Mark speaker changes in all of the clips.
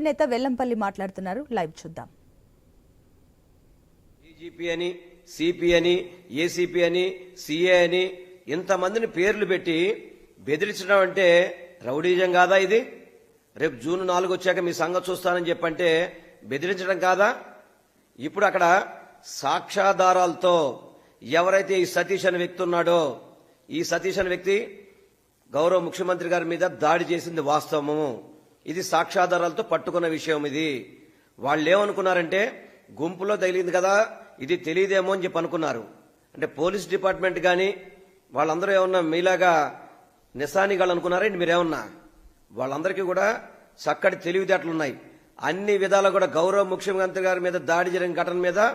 Speaker 1: నేత వెల్లంపల్లి మాట్లాడుతున్నారు. లైవ్ చూద్దాం.
Speaker 2: డీజీపీ అని సిపి అని ఏసీపీ అని సిఏ అని ఇంతమందిని పేర్లు పెట్టి బెదిరించడం అంటే రౌడీజం కాదా ఇది? రేపు జూన్ నాలుగు వచ్చాక మీ సంగతి చూస్తానని చెప్పంటే బెదిరించడం కాదా? ఇప్పుడు అక్కడ సాక్ష్యాధారాలతో ఎవరైతే ఈ సతీష్ అనే వ్యక్తి ఉన్నాడో ఈ సతీష్ అనే వ్యక్తి గౌరవ ముఖ్యమంత్రి గారి మీద దాడి చేసింది వాస్తవము. ఇది సాక్ష్యాధారాలతో పట్టుకున్న విషయం ఇది. వాళ్ళు ఏమనుకున్నారంటే గుంపులో తగిలింది కదా ఇది తెలియదేమో అని చెప్పి అనుకున్నారు. అంటే పోలీస్ డిపార్ట్మెంట్ కానీ వాళ్ళందరూ ఏమన్నా మీలాగా నిశానిగాళ్ళు అనుకున్నారండి మీరేమన్నా? వాళ్ళందరికీ కూడా చక్కటి తెలివితేటలున్నాయి అన్ని విధాలు కూడా గౌరవ ముఖ్యమంత్రి గారి మీద దాడి జరిగిన ఘటన మీద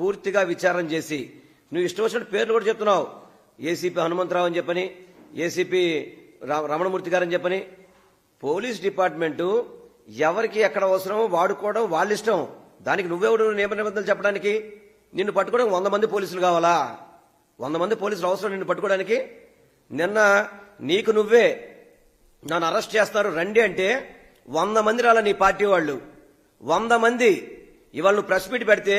Speaker 2: పూర్తిగా విచారం చేసి నువ్వు ఇష్టం వచ్చిన పేర్లు కూడా చెప్తున్నావు. ఏసీపీ హనుమంతరావు అని చెప్పని ఏసీపీ రా- రమణమూర్తి గారని చెప్పని పోలీస్ డిపార్ట్మెంటు ఎవరికి ఎక్కడ అవసరమో వాడుకోవడం వాళ్ళ ఇష్టం. దానికి నువ్వెవడు నియమ నిబంధనలు చెప్పడానికి? నిన్ను పట్టుకోవడం వంద మంది పోలీసులు కావాలా? వంద మంది పోలీసులు అవసరం నిన్ను పట్టుకోవడానికి? నిన్న నీకు నువ్వే నన్ను అరెస్ట్ చేస్తారు రండి అంటే వంద మంది రాల నీ పార్టీ వాళ్ళు. వంద మంది. ఇవాళ నువ్వు ప్రెస్ మీట్ పెడితే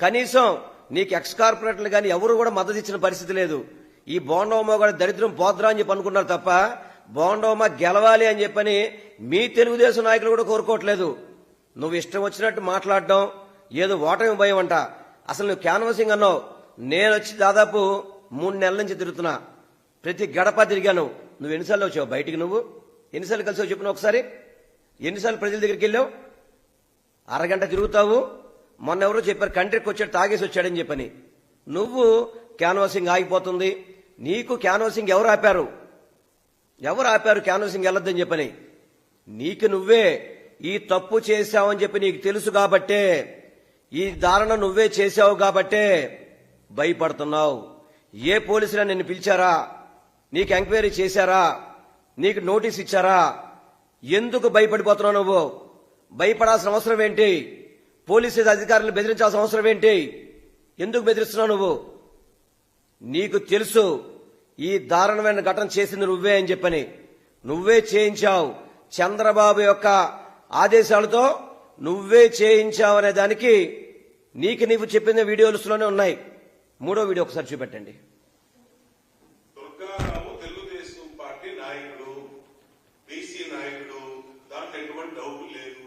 Speaker 2: కనీసం నీకు ఎక్స్ కార్పొరేటర్లు కానీ ఎవరు కూడా మద్దతు ఇచ్చిన పరిస్థితి లేదు. ఈ బోండవమ్మ కూడా దరిద్రం పోద్రా అని చెప్పి అనుకున్నారు తప్ప బోండోమా గెలవాలి అని చెప్పని మీ తెలుగుదేశం నాయకులు కూడా కోరుకోవట్లేదు. నువ్వు ఇష్టం వచ్చినట్టు మాట్లాడడం ఏదో ఓటమి భయం అంట. అసలు నువ్వు క్యాన్వసింగ్ అన్నావు. నేను వచ్చి దాదాపు మూడు నెలల నుంచి తిరుగుతున్నా. ప్రతి గడప తిరిగాను. నువ్వు ఎన్నిసార్లు వచ్చావు? బయటికి నువ్వు? ఎన్నిసార్లు కలిసి చెప్పిన ఒకసారి? ఎన్నిసార్లు ప్రజల దగ్గరికి వెళ్ళావు? అరగంట తిరుగుతావు? మొన్న ఎవరో చెప్పారు కంట్రీకి వచ్చాడు తాగేసి వచ్చాడని చెప్పని. నువ్వు క్యాన్వాసింగ్ ఆగిపోతుంది. నీకు క్యాన్వాసింగ్ ఎవరు ఆపారు? ఎవరు ఆపారు క్యాన్వాసింగ్ వెళ్ళొద్దని చెప్పని? నీకు నువ్వే ఈ తప్పు చేశావని చెప్పి నీకు తెలుసు కాబట్టే ఈ దారుణ నువ్వే చేశావు కాబట్టే భయపడుతున్నావు. ఏ పోలీసులు నిన్ను పిలిచారా? నీకు ఎంక్వైరీ చేశారా? నీకు నోటీస్ ఇచ్చారా? ఎందుకు భయపడిపోతున్నావు నువ్వు? భయపడాల్సిన అవసరం ఏంటి? పోలీసు అధికారులు బెదిరించాల్సిన అవసరం ఏంటి? ఎందుకు బెదిరిస్తున్నావు నువ్వు? నీకు తెలుసు ఈ దారుణమైన ఘటన చేసింది నువ్వే అని చెప్పని. నువ్వే చేయించావు. చంద్రబాబు యొక్క ఆదేశాలతో నువ్వే చేయించావు అనే దానికి నీకు నీవు చెప్పిన వీడియోస్లోనే ఉన్నాయి. మూడో వీడియో ఒకసారి చూపెట్టండి.
Speaker 3: ఎటువంటి డౌట్ లేదు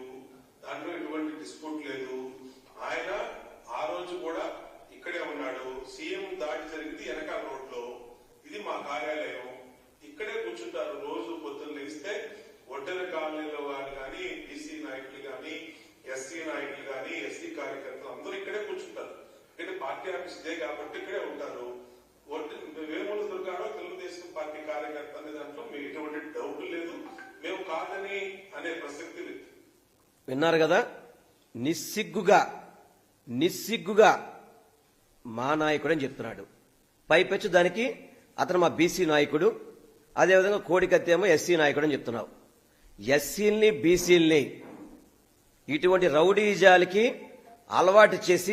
Speaker 3: దాంట్లో ఎటువంటి డిస్ప్యూట్ లేదు ఆయన ఆ రోజు కూడా ఇక్కడే ఉన్నాడు సీఎం దాడి జరిగింది వెనకాల రోడ్లో ఇది మా కార్యాలయం ఇక్కడే కూర్చుంటారు. రోజు పొద్దున్న ఇస్తే ఒడ్డన కాలనీలో వారు కానీ బీసీ నాయకులు కానీ ఎస్సీ నాయకులు కానీ ఎస్సీ కార్యకర్తలు అందరూ ఇక్కడే కూర్చుంటారు. ఇక్కడ పార్టీ ఆఫీస్ ఇదే కాబట్టి ఇక్కడే ఉంటారు. వేముల దుర్గాడో తెలుగుదేశం పార్టీ కార్యకర్త అనే దాంట్లో మీకు ఎటువంటి డౌట్ లేదు. మేము కాదని అనే ప్రసక్తి లేదు.
Speaker 2: విన్నారు కదా? నిస్సిగ్గుగా నిస్సిగ్గుగా మా నాయకుడు అని చెప్తున్నాడు. పైపెచ్చు దానికి అతను మా బీసీ నాయకుడు అదేవిధంగా కోడికత్తేమో ఎస్సీ నాయకుడు అని చెప్తున్నావు. ఎస్సీల్ని బీసీల్ని ఇటువంటి రౌడీజాలకి అలవాటు చేసి